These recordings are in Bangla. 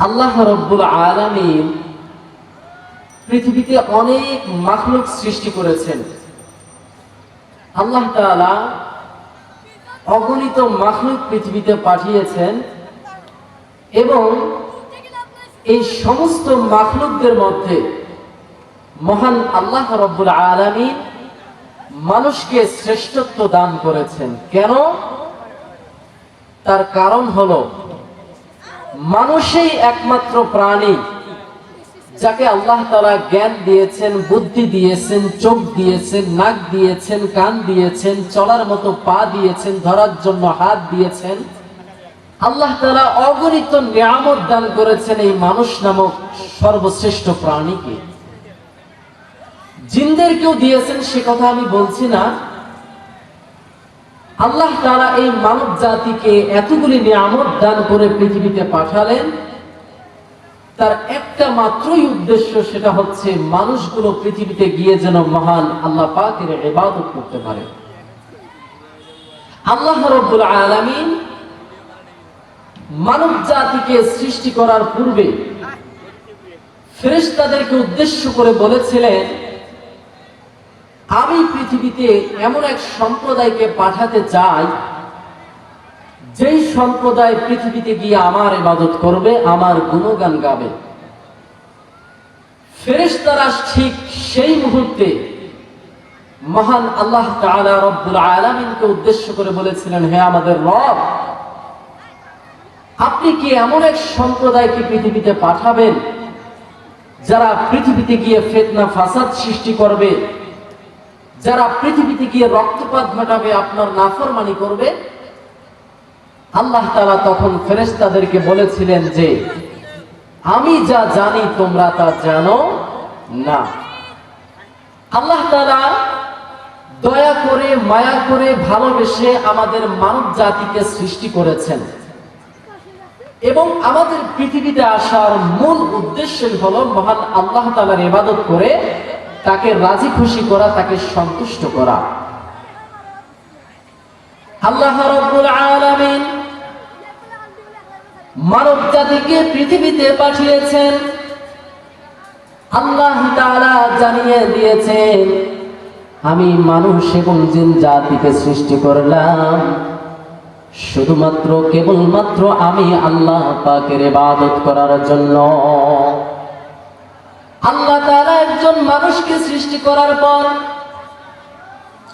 আল্লাহ রব্বুল আলামিন পৃথিবীতে অনেক মাখলুক সৃষ্টি করেছেন। আল্লাহ তাআলা অগণিত মাখলুক পৃথিবীতে পাঠিয়েছেন এবং এই সমস্ত মাখলুকদের মধ্যে মহান আল্লাহ রব্বুল আলামিন মানুষকে শ্রেষ্ঠত্ব দান করেছেন। কেন? তার কারণ হলো মানুষই একমাত্র প্রাণী যাকে আল্লাহ তালা জ্ঞান দিয়েছেন, বুদ্ধি দিয়েছেন, চোখ দিয়েছেন, নাক দিয়েছেন, কান দিয়েছেন, চলার মতো পা দিয়েছেন, ধরার জন্য হাত দিয়েছেন। আল্লাহ তালা অগণিত নিয়ামত দান করেছেন এই মানুষ নামক সর্বশ্রেষ্ঠ প্রাণীকে। জিনদেরকেও দিয়েছেন, সে কথা আমি বলছি না। আল্লাহ তারা এই মানব জাতিকে এতগুলি নিয়ামত দান করে পৃথিবীতে পাঠালেন। তার একটা মাত্রই উদ্দেশ্য সেটা হচ্ছে মানুষগুলো পৃথিবীতে গিয়ে যেন মহান আল্লাহ পাকের ইবাদত করতে পারে। আল্লাহ রব্বুল আলামিন মানব জাতিকে সৃষ্টি করার পূর্বে ফেরেশতাদেরকে উদ্দেশ্য করে বলেছিলেন আমি পৃথিবীতে এমন এক সম্প্রদায়কে পাঠাতে চাই, যেই সম্প্রদায় পৃথিবীতে গিয়ে আমার ইবাদত করবে, আমার গুণগান গাবে। ফেরেশতারা ঠিক সেই মুহূর্তে মহান আল্লাহ রব্বুল আলামিনকে উদ্দেশ্য করে বলেছিলেন, হে আমাদের রব, আপনি কি এমন এক সম্প্রদায়কে পৃথিবীতে পাঠাবেন, যারা পৃথিবীতে গিয়ে ফেতনা, ফাসাদ সৃষ্টি করবে যারা পৃথিবীতে গিয়ে রক্তপাত ঘটাবে, আপনার নাফরমানি করবে, আল্লাহ তাআলা তখন ফেরেশতাদেরকে বলেছিলেন যে, আমি যা জানি তোমরা তা জানো না। আল্লাহ তাআলা দয়া করে, মায়া করে ভালোবেসে আমাদের মানব জাতিকে সৃষ্টি করেছেন। এবং আমাদের পৃথিবীতে আসার মূল উদ্দেশ্যই হলো মহান আল্লাহ তালার ইবাদত করে তাকে রাজি খুশি করা, তাকে সন্তুষ্ট করা। আল্লাহ রাব্বুল আলামিন মানব জাতিকে পৃথিবীতে পাঠিয়েছেন। আল্লাহ তাআলা জানিয়ে দিয়েছেন, আমি মানুষ এবং জিন জাতিকে সৃষ্টি করলাম। শুধুমাত্র, কেবলমাত্র আমি আল্লাহ পাকের ইবাদত করার জন্য। আল্লাহ তাআলা একজন মানুষকে সৃষ্টি করার পর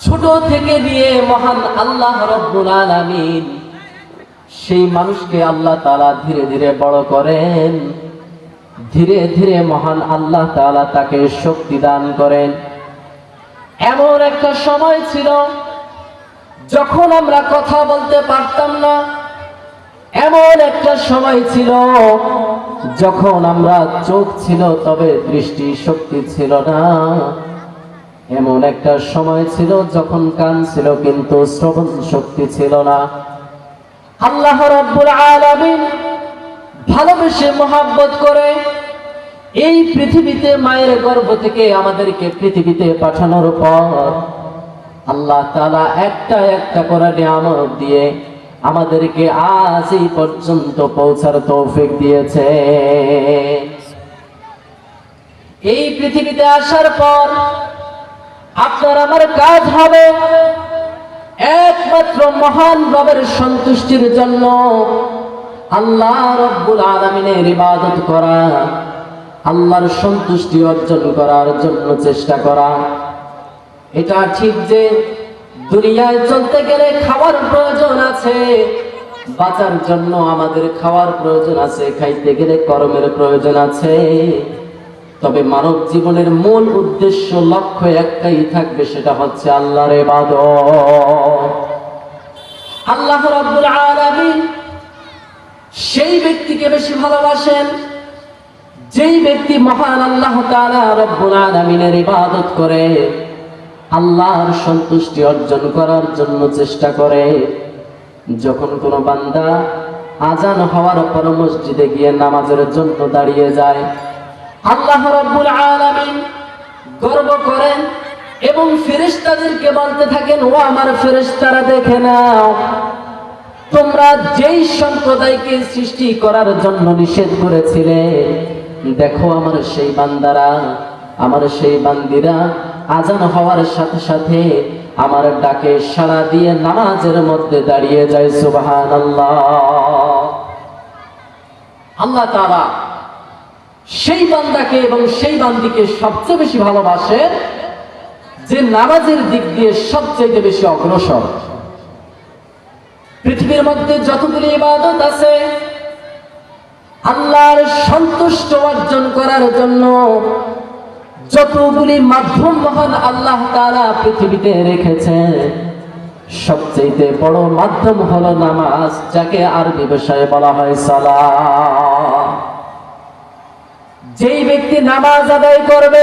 ছোট থেকে নিয়ে মহান আল্লাহ রব্বুল আলামিন সেই মানুষকে আল্লাহ তাআলা ধীরে ধীরে বড় করেন। ধীরে ধীরে মহান আল্লাহ তাআলা তাকে শক্তি দান করেন। এমন একটা সময় ছিল যখন আমরা কথা বলতে পারতাম না। এমন একটা সময় ছিল যখন আমরা চোখ ছিল, তবে দৃষ্টি শক্তি ছিল না। এমন একটা সময় ছিল যখন কান ছিল, কিন্তু শ্রবণ শক্তি ছিল না। আল্লাহ রাব্বুল আলামিন ভালোবেসে মহাব্বত করে এই পৃথিবীতে মায়ের গর্ভ থেকে আমাদেরকে পৃথিবীতে পাঠানোর পর আল্লাহ তাআলা একটা একটা করে নিয়ামত দিয়ে আমাদেরকে আজ এই পর্যন্ত পৌঁছার তৌফিক দিয়েছে। এই পৃথিবীতে আসার পর আপনার আমার কাজ হবে একমাত্র মহান রবের সন্তুষ্টির জন্য আল্লাহ রব্বুল আলমিনের ইবাদত করা, আল্লাহর সন্তুষ্টি অর্জন করার জন্য চেষ্টা করা। এটা ঠিক যে দুনিয়ায় চলতে গেলে খাওয়ার প্রয়োজন আছে। বাঁচার জন্য আমাদের খাওয়ার প্রয়োজন আছে, খাইতে গেলে কর্মের প্রয়োজন আছে। তবে মানব জীবনের মূল উদ্দেশ্য, লক্ষ্য একটাই থাকবে, সেটা হচ্ছে আল্লাহর ইবাদত। আল্লাহ রাব্বুল আলামিন সেই ব্যক্তিকে বেশি ভালোবাসেন, যেই ব্যক্তি মহান আল্লাহ তাআলা রব্বুল আলামিনের ইবাদত করে। আল্লাহর সন্তুষ্টি অর্জন করার জন্য চেষ্টা করে। যখন কোনো বান্দা আজান হওয়ার পর মসজিদে গিয়ে নামাজের জন্য দাঁড়িয়ে যায়, আল্লাহ রাব্বুল আলামিন গর্ব করেন এবং ফেরেশতাদেরকে বলতে থাকেন, ও আমার ফেরেশতারা, দেখে নাও, তোমরা যেই সম্প্রদায়কে সৃষ্টি করার জন্য নিষেধ করেছিলে, দেখো আমার সেই বান্দারা, আমার সেই বান্দিরা আজান হওয়ার সাথে সাথে আমার ডাকে সাড়া দিয়ে নামাজের মধ্যে দাঁড়িয়ে যায় সুবাহান আল্লাহ তাআলা সেই বান্দাকে এবং সেই বান্দিকে সবচেয়ে বেশি ভালোবাসে যে নামাজের দিক দিয়ে সবচেয়ে বেশি অগ্রসর। পৃথিবীর মধ্যে যতগুলি ইবাদত আছে, আল্লাহর সন্তুষ্ট অর্জন করার জন্য যতগুলি মাধ্যম মহান আল্লাহ তাআলা পৃথিবীতে রেখেছে সবচেয়ে বড় মাধ্যম হলো নামাজ, যাকে আরবি ভাষায় বলা হয় সালাহ যেই ব্যক্তি নামাজ আদায় করবে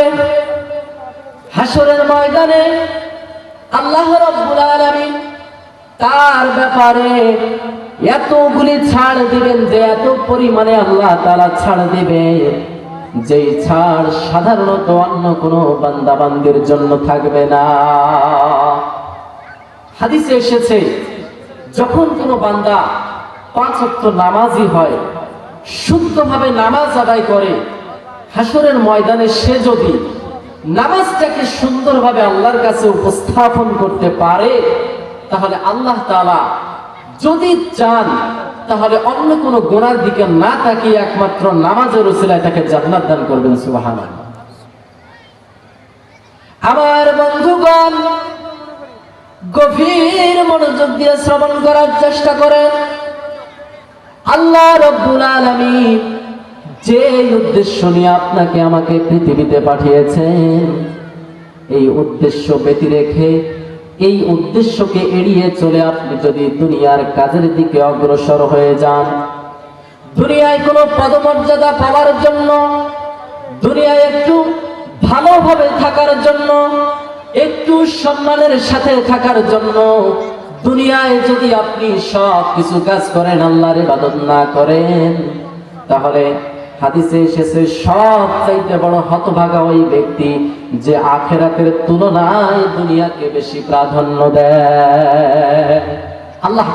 হাসরের ময়দানে আল্লাহ রাব্বুল তার ব্যাপারে এতগুলি ছাড় দিবেন যে এত পরিমাণে আল্লাহ তাআলা ছাড় দিবে যেই ছাড় সাধারণত অন্য কোনো বান্দা বান্দির জন্য থাকবে না। হাদিসে এসেছে, যখন কোনো বান্দা পাঁচ ওয়াক্ত নামাজি হয়, শুদ্ধভাবে নামাজ আদায় করে হাসরের ময়দানে সে যদি নামাজটাকে সুন্দরভাবে আল্লাহর কাছে উপস্থাপন করতে পারে, তাহলে আল্লাহ তাআলা যদি চান তাহলে অন্য কোনো গোনার দিকে না তাকিয়ে একমাত্র নামাজের উসিলায় তাকে জান্নাত দান করবেন, সুবহানাল্লাহ। আমার বন্ধুগণ, গভীর মনোযোগ দিয়ে শ্রবণ করার চেষ্টা করেন। আল্লাহ রব্বুল আলামিন যে উদ্দেশ্য নিয়ে আপনাকে আমাকে পৃথিবীতে পাঠিয়েছেন, এই উদ্দেশ্য ব্যতি রেখে এই উদ্দেশ্যকে এড়িয়ে চলে আপনি যদি দুনিয়ার কাজের দিকে অগ্রসর হয়ে যান। দুনিয়ায় কোনো পদমর্যাদা পাওয়ার জন্য, দুনিয়ায় একটু ভালোভাবে থাকার জন্য, একটু সম্মানের সাথে থাকার জন্য, দুনিয়ায় যদি আপনি সব কিছু কাজ করেন, আল্লাহর ইবাদত না করেন, তাহলে হাদিসে এসেছে সব চাইতে বড় হতভাগা ওই ব্যক্তি যে আখেরাতের তুলনায় দুনিয়াকে বেশি প্রাধান্য দেয়। আল্লাহ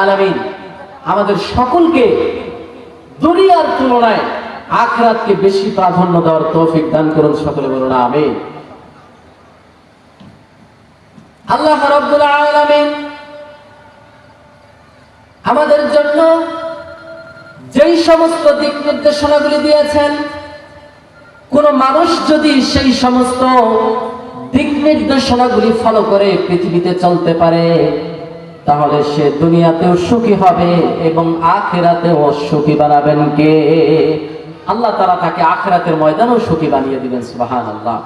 আলামিন আমাদের সকলকে দুনিয়ার তুলনায় আখরাতকে বেশি প্রাধান্য দেওয়ার তৌফিক দান করুন সকলে বলুন আমি আল্লাহ আলামিন আমাদের জন্য যেই সমস্ত দিক নির্দেশনাগুলি দিয়েছেন কোন মানুষ যদি সেই সমস্ত দিক নির্দেশনাগুলি ফলো করে পৃথিবীতে চলতে পারে, তাহলে সে দুনিয়াতেও সুখী হবে এবং আখেরাতেও সুখী বানাবেন কে? আল্লাহ তারা তাকে আখেরাতের ময়দানেও সুখী বানিয়ে দিবেন সুবাহান আল্লাহ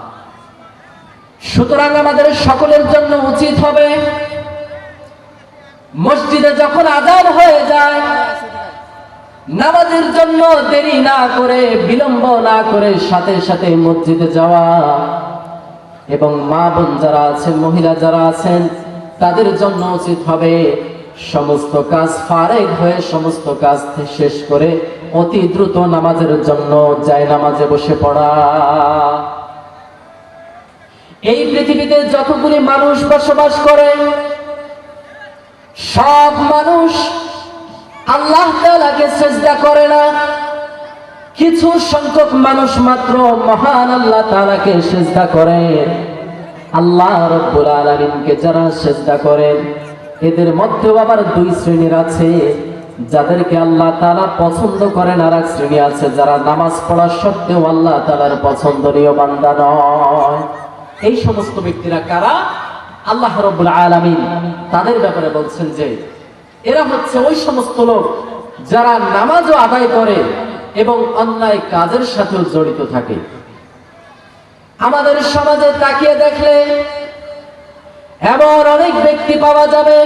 সুতরাং আমাদের সকলের জন্য উচিত হবে, মসজিদে যখন আজান হয়ে যায় নামাজের জন্য দেরি না করে, বিলম্ব না করে সাথে সাথে মসজিদে যাওয়া। এবং মা বোন যারা আছেন, মহিলা যারা আছেন, তাদের জন্য উচিত হবে সমস্ত কাজ ফারেক হয়ে সমস্ত কাজ শেষ করে অতি দ্রুত নামাজের জন্য যায় নামাজে বসে পড়া। এই পৃথিবীতে যতগুলি মানুষ বসবাস করে, সব মানুষ আল্লাহ তালাকে চেষ্টা করে না। কিছু সংখ্যক মানুষ মাত্র মহান আল্লাহ তাআলাকে চেষ্টা করে। আল্লাহ রব্বুল আলামিনকে যারা চেষ্টা করেন, এদের মধ্যেও আবার দুই শ্রেণির আছে। যাদেরকে আল্লাহ তাআলা পছন্দ করেন আর এক শ্রেণি আছে যারা নামাজ পড়া সত্ত্বেও আল্লাহ তাআলার পছন্দনীয় বান্দা নয়। এই সমস্ত ব্যক্তিরা কারা? আল্লাহ রব্বুল আলামিন তাদের ব্যাপারে বলছেন যে এরা হচ্ছে ওই সমস্ত লোক যারা নামাজও আদায় করে এবং অন্যায় কাজের সাথেও জড়িত থাকে। আমাদের সমাজে তাকিয়ে দেখলে এমন অনেক ব্যক্তি পাওয়া যাবে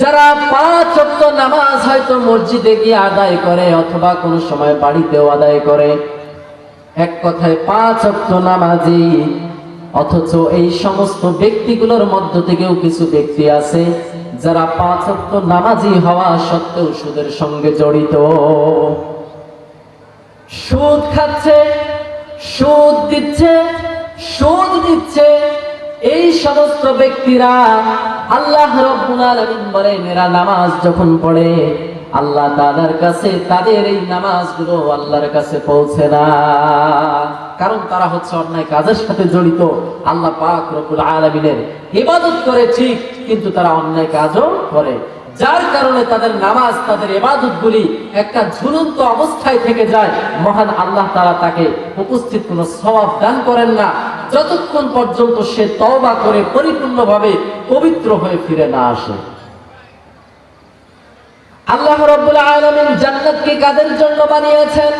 যারা পাঁচ অক্ট নামাজ হয়তো মসজিদে গিয়ে আদায় করে অথবা কোনো সময় বাড়িতেও আদায় করে। এক কথায় পাঁচ অক্ট নামাজি, অথচ এই সমস্ত ব্যক্তিগুলোর মধ্য থেকেও কিছু ব্যক্তি আছে যারা পাঁচ অক্ট নামাজি হওয়া সত্ত্বেও সুদের সঙ্গে জড়িত। সুদ খাচ্ছে, সুদ দিচ্ছে সুদ দিচ্ছে। এই সমস্ত ব্যক্তিরা আল্লাহ রব্বুল আলামিন বলেন, এরা নামাজ যখন পড়ে আল্লাহ তাআলার কাছে তাদের এই নামাজগুলো আল্লাহর কাছে পৌঁছে না কারণ তারা হচ্ছে অন্যায় কাজের সাথে জড়িত। আল্লাহ পাক রব্বুল আলামিনের ইবাদত করে ঠিক, কিন্তু তারা অন্যায় কাজও করে। যার কারণে তাদের নামাজ, তাদের এবাদত গুলি একটা ঝুলন্ত অবস্থায় থেকে যায়। মহান আল্লাহ তারা তাকে উপস্থিত কোনো সওয়াব দান করেন না। যতক্ষণ পর্যন্ত সে তওবা করে পরিপূর্ণভাবে পবিত্র হয়ে ফিরে না আসে। আল্লাহ রাব্বুল আলামিন জান্নাতকে কাদের জন্য বানিয়েছেন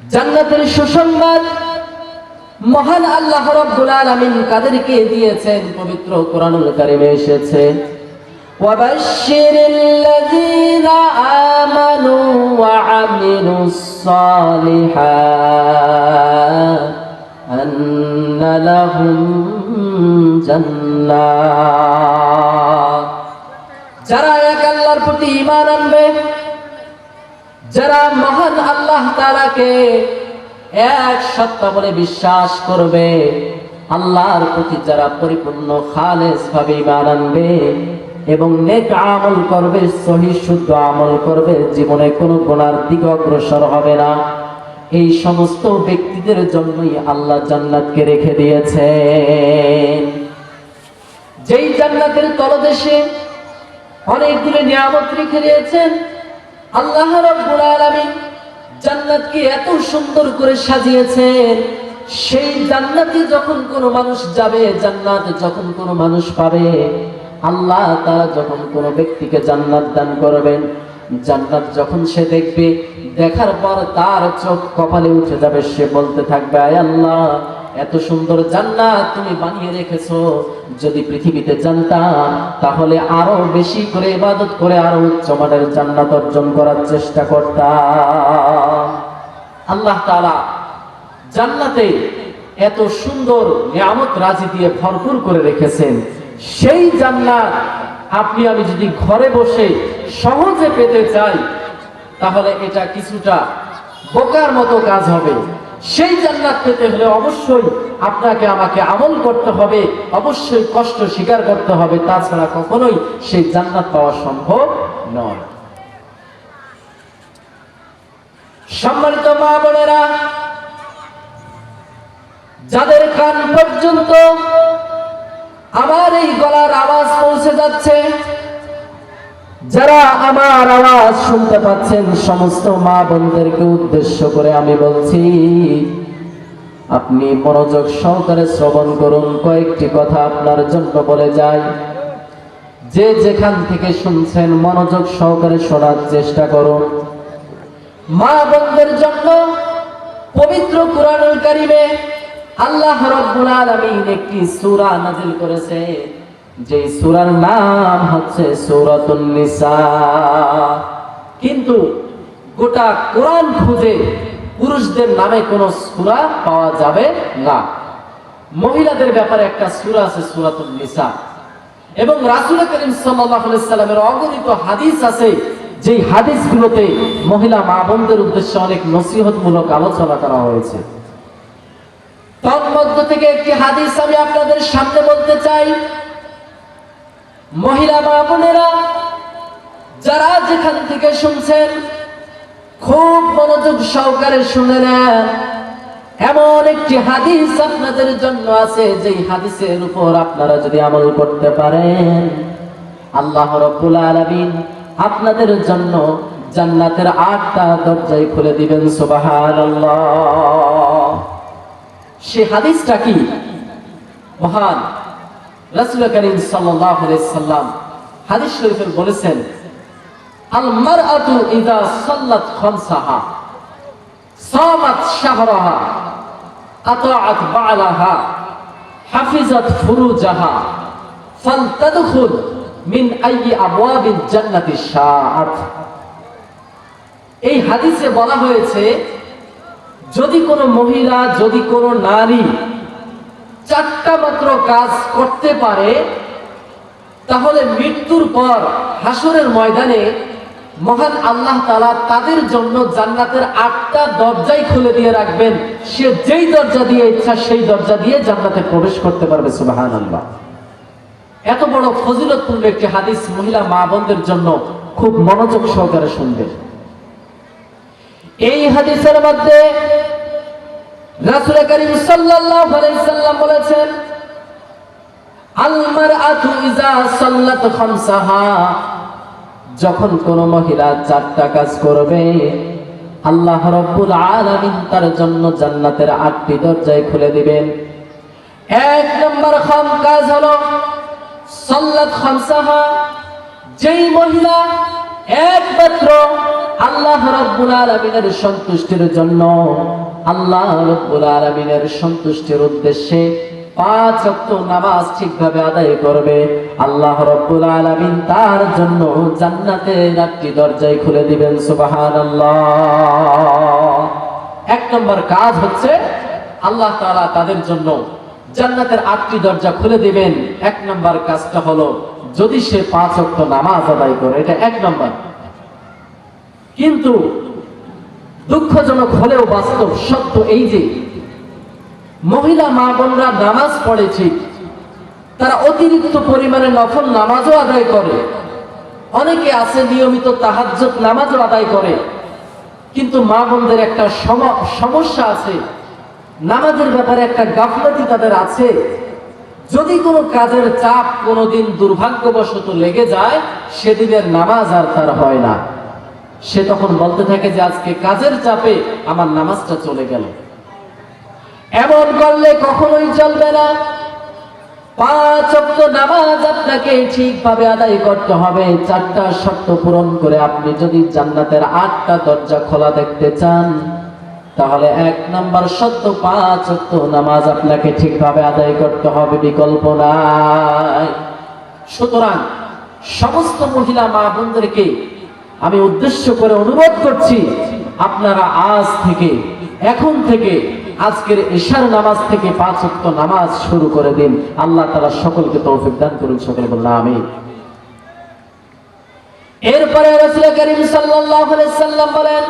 জান্নাতের সুসংবাদ মহান আল্লাহ রাব্বুল আলামিন কাদেরকে দিয়েছেন পবিত্র কোরআনুল কারিমে এসেছে وبشر الذين آمنوا وعملوا الصالحات أن لهم جنات যারা এক আল্লাহর প্রতি ইমান আনবে, যারা মহান আল্লাহ তাআলাকে এক সত্তা বলে বিশ্বাস করবে, আল্লাহর প্রতি যারা পরিপূর্ণ খালেস ভাবে ইমান আনবে এবং নেক আমল করবে, সহি শুদ্ধ আমল করবে, জীবনে কোনো গোনার দিকে অগ্রসর হবে না। এই সমস্ত ব্যক্তিদের জন্যই আল্লাহ জান্নাতকে রেখে দিয়েছে যেই জান্নাতের তলদেশে অনেকগুলো নিয়ামত রেখে দিয়েছেন। আল্লাহ রাব্বুল আলামিন জান্নাতকে এত সুন্দর করে সাজিয়েছেন। সেই জান্নাতে যখন কোনো মানুষ যাবে, জান্নাত যখন কোনো মানুষ পাবে, আল্লাহ তারা যখন কোনো ব্যক্তিকে জান্নাত দান করবেন, জান্নাত যখন সে দেখবে, দেখার পর তার চোখ কপালে উঠে যাবে, সে বলতে থাকবে, আয় আল্লাহ এত সুন্দর জান্নাত তুমি বানিয়ে রেখেছো। যদি পৃথিবীতে জানতাম, তাহলে আরও বেশি করে ইবাদত করে আরও উচ্চ মানের জান্নাত অর্জন করার চেষ্টা করতাম। আল্লাহ তাআলা জান্নাতে এত সুন্দর নিয়ামত রাজি দিয়ে ভরপুর করে রেখেছেন। সেই জান্নাত আপনি আমি যদি ঘরে বসে সহজে পেতে চাই, তাহলে এটা কিছুটা বোকার মতো কাজ হবে। সেই জান্নাত পেতে হলে অবশ্যই আপনাকে আমাকে আমল করতে হবে, অবশ্যই কষ্ট স্বীকার করতে হবে, তাছাড়া কখনোই সেই জান্নাত পাওয়া সম্ভব নয়। সম্মানিত মা বোনেরা, যাদের কান পর্যন্ত আমার এই গলার আওয়াজ পৌঁছে যাচ্ছে যারা আমার আওয়াজ শুনতে পাচ্ছেন, সমস্ত মা বোনদেরকে উদ্দেশ্য করে আমি বলছি, আপনি মনোযোগ সহকারে শ্রবণ করুন, কয়েকটি কথা আপনার জন্য বলে যাই। যে যেখান থেকে শুনছেন, মনোযোগ সহকারে শোনার চেষ্টা করুন। মা বোনদের জন্য পবিত্র কোরআনুল কারিমে আল্লাহ রব্বুল আলামিন একটি সূরা নাযিল করেছে। যে সুরার নাম হচ্ছে নিসা। কিন্তু গোটা কোরআন খুঁজে পুরুষদের নামে কোনো সূরা পাওয়া যাবে না। মহিলাদের ব্যাপারে একটা সূরা আছে সূরাতুন নিসা। এবং রাসূল করিম সাল্লামের অগণিত হাদিস আছে, যেই হাদিসগুলোতে মহিলা মা বোনদের উদ্দেশ্যে অনেক নসিহতমূলক আলোচনা করা হয়েছে। তার তন্মধ্য থেকে একটি হাদিস আমি আপনাদের সামনে বলতে চাই মহিলা মা বোনেরা, যারা যেখান থেকে শুনছেন, খুব মনোযোগ সহকারে শুনে নেন। এমন একটি হাদিস আপনাদের জন্য আছে, যেই হাদিসের উপর আপনারা যদি আমল করতে পারেন, আল্লাহ রব্বুল আলামিন আপনাদের জন্য জান্নাতের আটটা দরজায় খুলে দিবেন, সুবহানাল্লাহ। সে হাদিসটা কি? মহান। রাসূল করিম সাল্লাম হাদিস শরীফে বলেছেন আল মারআতু ইযা সাল্লাত খামসাহা, সামাত শাহরাহা, আতাআত হাফিজাত ফুরুজাহা, ফালতাদখুল মিন আইয়ি আবওয়াবিল জান্নাতি শাআত। এই হাদিসে বলা হয়েছে, যদি কোনো মহিলা, যদি কোনো নারী চারটা মাত্র কাজ করতে পারে, তাহলে মৃত্যুর পর হাসরের ময়দানে মহান আল্লাহ তালা তাদের জন্য জান্নাতের আটটা দরজাই খুলে দিয়ে রাখবেন। সে যেই দরজা দিয়ে ইচ্ছা সেই দরজা দিয়ে জান্নাতে প্রবেশ করতে পারবে সুবাহান আল্লাহ এত বড় ফজিলতপূর্ণ একটি হাদিস মহিলা মা বোনদের জন্য খুব মনোযোগ সহকারে শুনবে এই হাদিসের মধ্যে রাসূল যখন কোন মহিলা চারটা কাজ করবে, আল্লাহ রব্বুল আলামিন তার জন্য জান্নাতের আটটি দরজায় খুলে দিবেন। এক নম্বর খাম কাজ হলো সাল্লাত খামসাহা, যেই মহিলা একমাত্র আল্লাহ রব্বুল আলামিনের সন্তুষ্টির জন্য। আল্লাহ রব্বুল আলামিনের সন্তুষ্টির উদ্দেশ্যে পাঁচ ওয়াক্ত নামাজ ঠিকভাবে আদায় করবে। আল্লাহ রব্বুল আলামিন তার জন্য জান্নাতের একটি দরজায় খুলে দিবেন, সুবহানাল্লাহ। এক নম্বর কাজ হচ্ছে আল্লাহ তাআলা তাদের জন্য জান্নাতের আটটি দরজা খুলে দিবেন। এক নম্বর কাজটা হলো যদি সে পাঁচ ওয়াক্ত নামাজ আদায় করে, এটা এক নম্বর। কিন্তু দুঃখজনক হলেও বাস্তব সত্য এই যে, মহিলা মা বোনরা নামাজ পড়ে ঠিক, তারা অতিরিক্ত পরিমাণে নফল নামাজও আদায় করে। অনেকে আছে নিয়মিত তাহাজ্জুদ নামাজও আদায় করে, কিন্তু মা বোনদের একটা সম- সমস্যা আছে। নামাজের ব্যাপারে একটা গাফলতি তাদের আছে। যদি কোনো কাজের চাপ কোনোদিন দুর্ভাগ্যবশত লেগে যায়, সেদিনের নামাজ আর তার হয় না। সে তখন বলতে থাকে যে, আজকে কাজের চাপে আমার নামাজটা চলে গেল। এমন করলে কখনোই চলবে না। পাঁচ অক্ট নামাজ আপনাকে ঠিকভাবে আদায় করতে হবে। চারটা শর্ত পূরণ করে আপনি যদি জান্নাতের আটটা দরজা খোলা দেখতে চান তাহলে এক নাম্বার সত্য, পাঁচ অক্ট নামাজ আপনাকে ঠিকভাবে আদায় করতে হবে, বিকল্প নাই। সুতরাং সমস্ত মহিলা মা বোনদেরকে আমি উদ্দেশ্য করে অনুরোধ করছি, আপনারা আজ থেকে, এখন থেকে, আজকের ঈশার নামাজ থেকে পাঁচ ওয়াক্ত নামাজ শুরু করে দিন। আল্লাহ তাআলা সকলকে তৌফিক দান করুন, সকলে বললাম আমি এরপরে রাসূল করিম আলাইহি সাল্লাম বলেন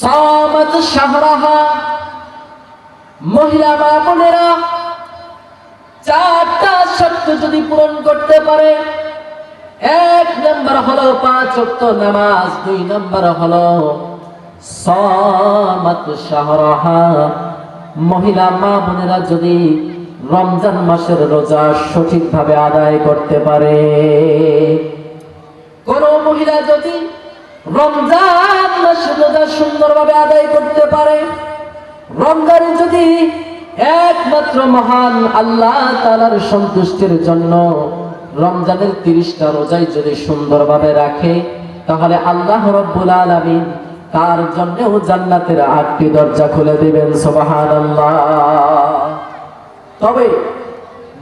সামাত শাহরাহা। মহিলা মা বোনেরা, চারটা শর্ত যদি পূরণ করতে পারে, এক নম্বর হলো পাঁচ ওয়াক্ত নামাজ, দুই নম্বর হলো সামাত শাহরাহা। মহিলা মা বোনেরা যদি রমজান মাসের রোজা সঠিকভাবে আদায় করতে পারে, কোন মহিলা যদি রমজান মাসের রোজা সুন্দরভাবে আদায় করতে পারে। রমজানে যদি একমাত্র মহান আল্লাহ তালার সন্তুষ্টির জন্য রমজানের তিরিশটা রোজাই যদি সুন্দরভাবে রাখে, তাহলে আল্লাহ রব্বুল আলামিন তার জন্যও জান্নাতের আটটি দরজা খুলে দিবেন, সুবহানাল্লাহ। তবে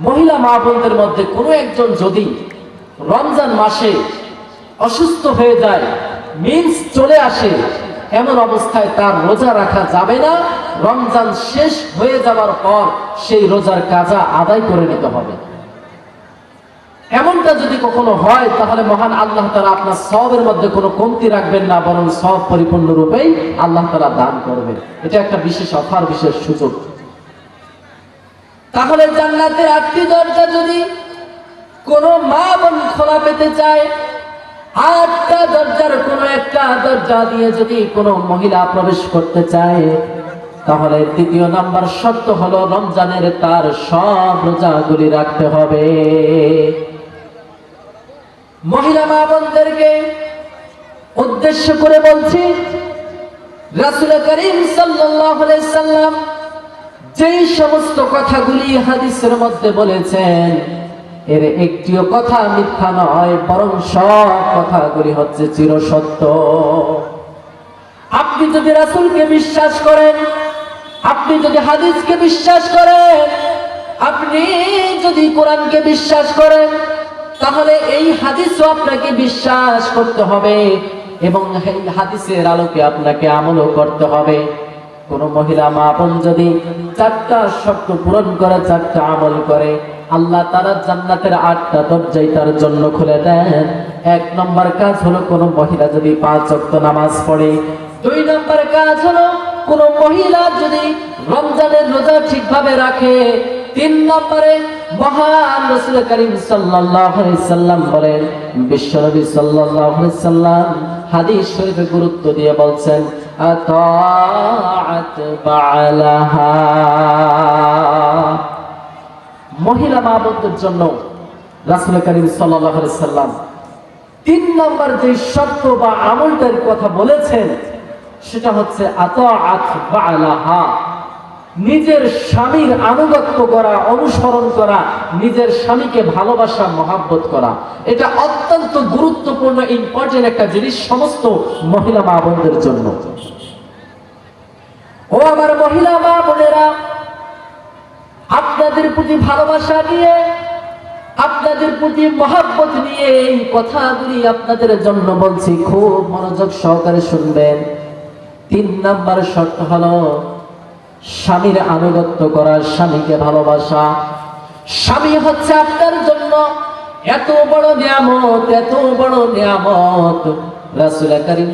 মহিলা মা বোনদের মধ্যে কোনো একজন যদি রমজান মাসে অসুস্থ হয়ে যায় মিন্স চলে আসে, এমন অবস্থায় তার রোজা রাখা যাবে না। রমজান শেষ হয়ে যাওয়ার পর সেই রোজার কাজা আদায় করে নিতে হবে। এমনটা যদি কখনো হয়, তাহলে মহান আল্লাহ তালা আপনার সবের মধ্যে কোনো কমতি রাখবেন না, বরং সব পরিপূর্ণ রূপেই আল্লাহ তারা দান করবেন। এটা একটা বিশেষ অফার, বিশেষ সুযোগ। তাহলে জান্নাতের আটটি দরজা যদি কোন মা বোন খোলা পেতে চায় আটটা দরজার কোন একটা দরজা দিয়ে যদি কোনো মহিলা প্রবেশ করতে চায়, তাহলে দ্বিতীয় নাম্বার শর্ত হলো রমজানের তার সব রোজাগুলি রাখতে হবে। মহিলা মা বোনদেরকে উদ্দেশ্য করে বলছি, রাসুল করিম সাল্লাম যেই সমস্ত কথাগুলি হাদিসের মধ্যে বলেছেন এর একটিও কথা মিথ্যা নয়, বরং সব কথাগুলি হচ্ছে চিরসত্য। আপনি যদি রাসুলকে বিশ্বাস করেন, আপনি যদি হাদিসকে বিশ্বাস করেন, আপনি যদি কোরআনকে বিশ্বাস করেন, তাহলে এই হাদিসও আপনাকে বিশ্বাস করতে হবে এবং হাদিসের আলোকে আপনাকে আমলও করতে হবে। কোন মহিলা মা বোন যদি চারটা শর্ত পূরণ করে, চারটা আমল করে আল্লাহ তারা জান্নাতের আটটা দরজাই তার জন্য খুলে দেন। এক নম্বর কাজ হলো কোনো মহিলা যদি পাঁচ ওয়াক্ত নামাজ পড়ে। দুই নম্বর কাজ হলো কোন মহিলা যদি রমজানের রোজা ঠিকভাবে রাখে। তিন নম্বরে মহান রসুল করিম সাল্লাম বলেন বিশ্বনবী সাল্লাম হাদিস শরীফে গুরুত্ব দিয়ে বলছেন, আতাআত বালাহা মহিলা মা বোনদের জন্য রাসুল করিম সাল্লাম তিন নম্বর যে শর্ত বা আমলটার কথা বলেছেন, সেটা হচ্ছে আতাআত বালাহা নিজের স্বামীর আনুগত্য করা, অনুসরণ করা, নিজের স্বামীকে ভালোবাসা, মহাব্বত করা। এটা অত্যন্ত গুরুত্বপূর্ণ ইম্পর্টেন্ট একটা জিনিস সমস্ত মহিলা মা বোনদের জন্য। ও আমার মহিলা মা বোনেরা আপনাদের প্রতি ভালোবাসা নিয়ে, আপনাদের প্রতি মহাব্বত নিয়ে এই কথাগুলি আপনাদের জন্য বলছি, খুব মনোযোগ সহকারে শুনবেন। তিন নাম্বার শর্ত হলো, স্বামীর আনুগত্য করা, স্বামীকে ভালোবাসা। স্বামী হচ্ছে আপনার জন্য এত বড় নিয়ামত, এত বড় নিয়ামত। রাসুল করিম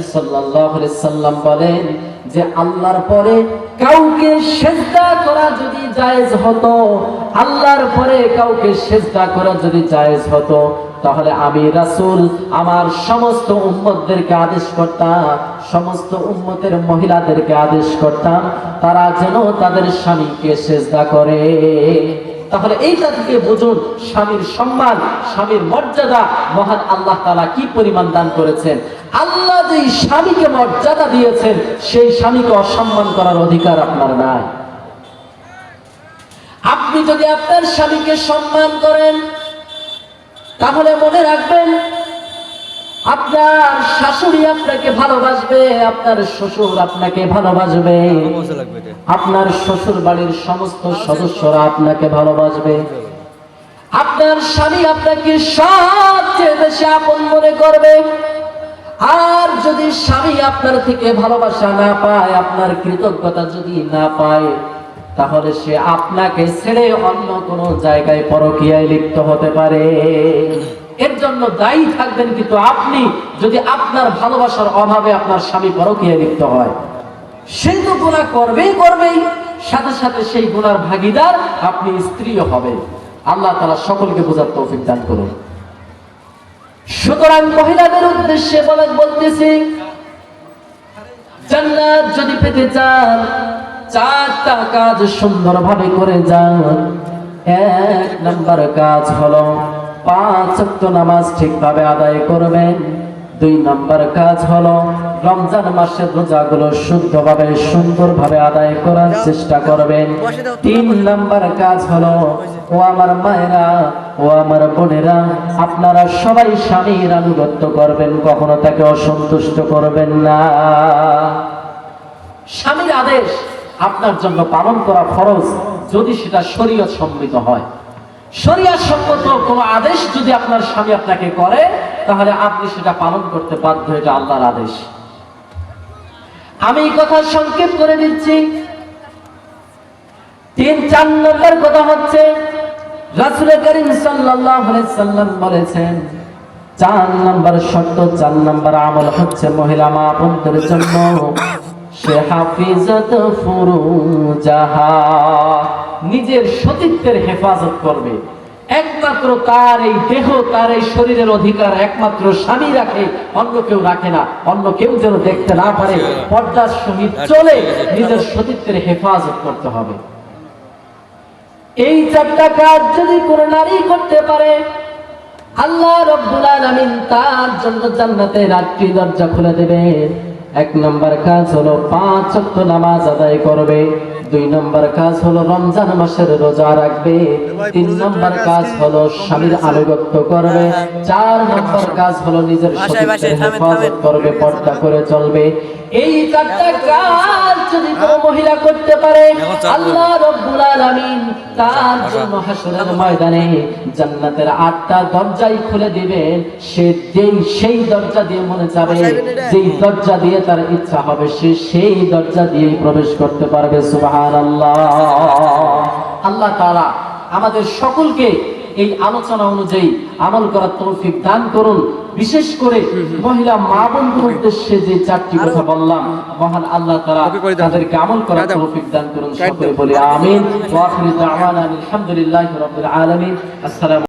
আলাইহি সাল্লাম বলেন যে আল্লাহর পরে কাউকে সেজদা করা যদি জায়েজ হতো, আল্লাহর পরে কাউকে সেজদা করা যদি জায়েজ হতো, তাহলে আমি রাসূল, আমার সমস্ত উম্মতদেরকে আদেশ করতাম, সমস্ত উম্মতের মহিলাদেরকে আদেশ করতাম, তারা যেন তাদের স্বামীকে সেজদা করে। তাহলে এইটা থেকে বুঝুন, স্বামীর সম্মান, স্বামীর মর্যাদা। মহান আল্লাহ তালা কি পরিমাণ দান করেছেন? আল্লাহ যেই স্বামীকে মর্যাদা দিয়েছেন, সেই স্বামীকে অসম্মান করার অধিকার আপনার নাই। আপনি যদি আপনার স্বামীকে সম্মান করেন, তাহলে মনে রাখবেন আপনার শাশুড়ি আপনাকে ভালোবাসবে, আপনার শ্বশুর আপনাকে ভালোবাসবে। আপনার শ্বশুর বাড়ির সমস্ত সদস্যরা আপনাকে ভালোবাসবে। আপনার স্বামী আপনাকে সবচেয়ে বেশি আপন মনে করবে। আর যদি স্বামী আপনার থেকে ভালোবাসা না পায়, আপনার কৃতজ্ঞতা যদি না পায়, তাহলে সে আপনাকে ছেড়ে অন্য কোনো জায়গায় পরকীয়ায় লিপ্ত হতে পারে। এর জন্য দায়ী থাকবেন কিন্তু আপনি যদি আপনার ভালোবাসার অভাবে আপনার স্বামী পরকীয়ায় লিপ্ত হয়। সে তো গুণা করবেই করবেই। সাথে সাথে সেই গুণার ভাগিদার আপনি স্ত্রীও হবে আল্লাহ তালা সকলকে বোঝার তৌফিক দান করুন। সুতরাং মহিলাদের উদ্দেশ্যে বলে বলতেছি, জান্নাত যদি পেতে চান, চারটা কাজ সুন্দরভাবে করে যান। এক নাম্বার কাজ হলো পাঁচ ওয়াক্ত নামাজ ঠিকভাবে আদায় করবেন। দুই নাম্বার কাজ হলো রমজান মাসের রোজাগুলো শুদ্ধভাবে সুন্দরভাবে আদায় করার চেষ্টা করবেন। তিন নাম্বার কাজ হলো ও আমার মায়েরা ও আমার বোনেরা আপনারা সবাই স্বামীর আনুগত্য করবেন কখনো তাকে অসন্তুষ্ট করবেন না। স্বামীর আদেশ আপনার জন্য পালন করা ফরজ যদি সেটা শরীয়ত সম্মিত হয়। শরীয়ত সম্মত কোনো আদেশ যদি আপনার স্বামী আপনাকে করে, তাহলে আপনি সেটা পালন করতে বাধ্য এটা আল্লাহর আদেশ। আমি এই কথা সংক্ষেপ করে দিচ্ছি। তিন, চার নম্বর কথা হচ্ছে, রাসূল করিম সাল্লাম বলেছেন, চার নম্বর শর্ত, চার নম্বর আমল হচ্ছে মহিলা মা বোনদের জন্য। সে হাফিজত ফুরুজাহা। নিজের সতীত্বের হেফাজত করবে। একমাত্র তার এই দেহ, তার এই শরীরের অধিকার একমাত্র স্বামী রাখে, অন্য কেউ রাখে না। অন্য কেউ যেন দেখতে না পারে, পর্দার সহিত চলে নিজের সতীত্বের হেফাজত করতে হবে। এই চারটা কাজ যদি কোনো নারী করতে পারে, আল্লাহ রব্বুল আলামিন তার জন্য জান্নাতে রাত্রি দরজা খুলে দেবে এক নম্বর কাজ হলো পাঁচ ওয়াক্ত নামাজ আদায় করবে। দুই নম্বর কাজ হলো রমজান মাসের রোজা রাখবে। তিন নম্বর কাজ হলো স্বামীর আনুগত্য করবে। চার নম্বর কাজ হলো নিজের হেফাজত করবে পর্দা করে চলবে। এই চারটা কাজ যদি কোনো মহিলা করতে পারে আল্লাহ রব্বুল আলামিন তার জন্য হাসরের ময়দানে জান্নাতের আটটা দরজাই খুলে দিবেন। সে যেই সেই দরজা দিয়ে মনে যাবে যেই দরজা দিয়ে তার ইচ্ছা হবে সে সেই দরজা দিয়েই প্রবেশ করতে পারবে সুবহানাল্লাহ। আল্লাহ তাআলা আমাদের সকলকে এই আলোচনা অনুযায়ী আমল করার তৌফিক দান করুন। বিশেষ করে মহিলা মা বন্ধুর উদ্দেশ্যে যে চারটি কথা বললাম মহান আল্লাহ তারা। তাদেরকে আমল করার তৌফিক দান করুন সকলে। বলে আমিন। ওয়া আখিরু দাওয়ানা আলহামদুলিল্লাহি রাব্বিল আলামিন। আসসালামু